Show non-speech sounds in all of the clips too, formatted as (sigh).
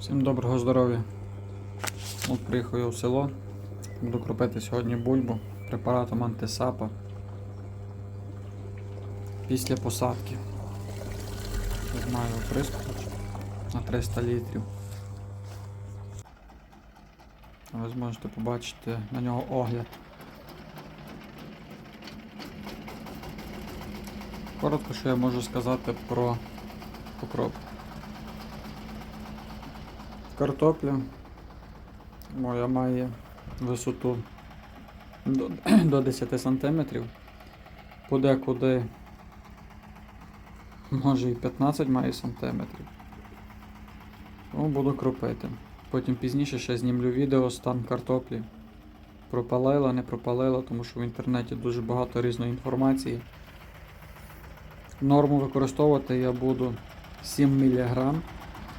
Всім доброго здоров'я. От приїхав я в село. Буду кропити сьогодні бульбу препаратом антисапа після посадки. Маю оприскувач на 300 літрів. Ви зможете побачити на нього огляд. Коротко, що я можу сказати про покроп. Картопля моя має висоту до, (clears throat) до 10 см. Подекуди може і 15 має сантиметрів. Тому буду кропити. Потім пізніше ще знімлю відео стан картоплі. Пропалила, не пропалила, тому що в інтернеті дуже багато різної інформації. Норму використовувати я буду 7 мг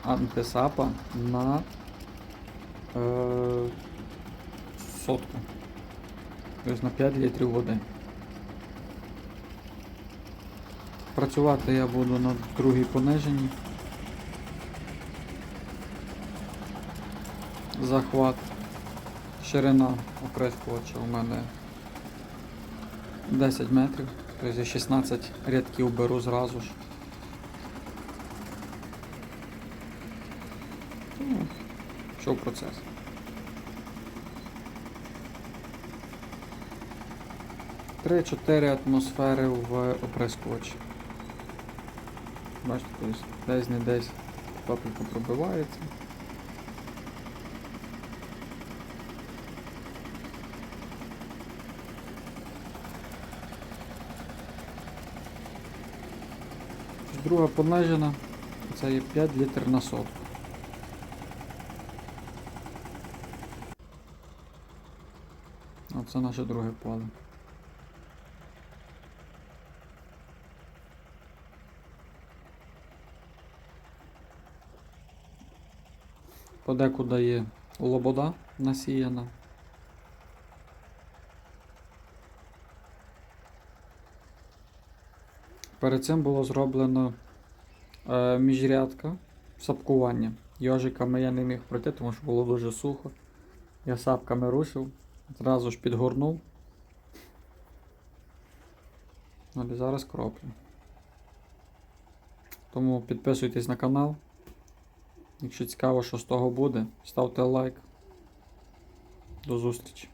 антисапа на е, сотку. Тобто на 5 літрів води. Працювати я буду на другій пониженні. Захват. Ширина оприскувача у мене 10 метрів. Тобто 16 рядків беру зразу ж. Ну, Пішов процес. Три-чотири атмосфери в оприскувачі. Бачите, десь не десь капелька пробивається. Друга понижена, це є 5 літр на сотку. Оце наше друге поле. Подекуди є лобода насіяна. Перед цим було зроблено е, міжрядка сапкування. Йожиками я не міг пройти, тому що було дуже сухо. Я сапками рушив, зразу ж підгорнув. Але зараз кроплю. Тому підписуйтесь на канал. Якщо цікаво, що з того буде, ставте лайк. До зустрічі.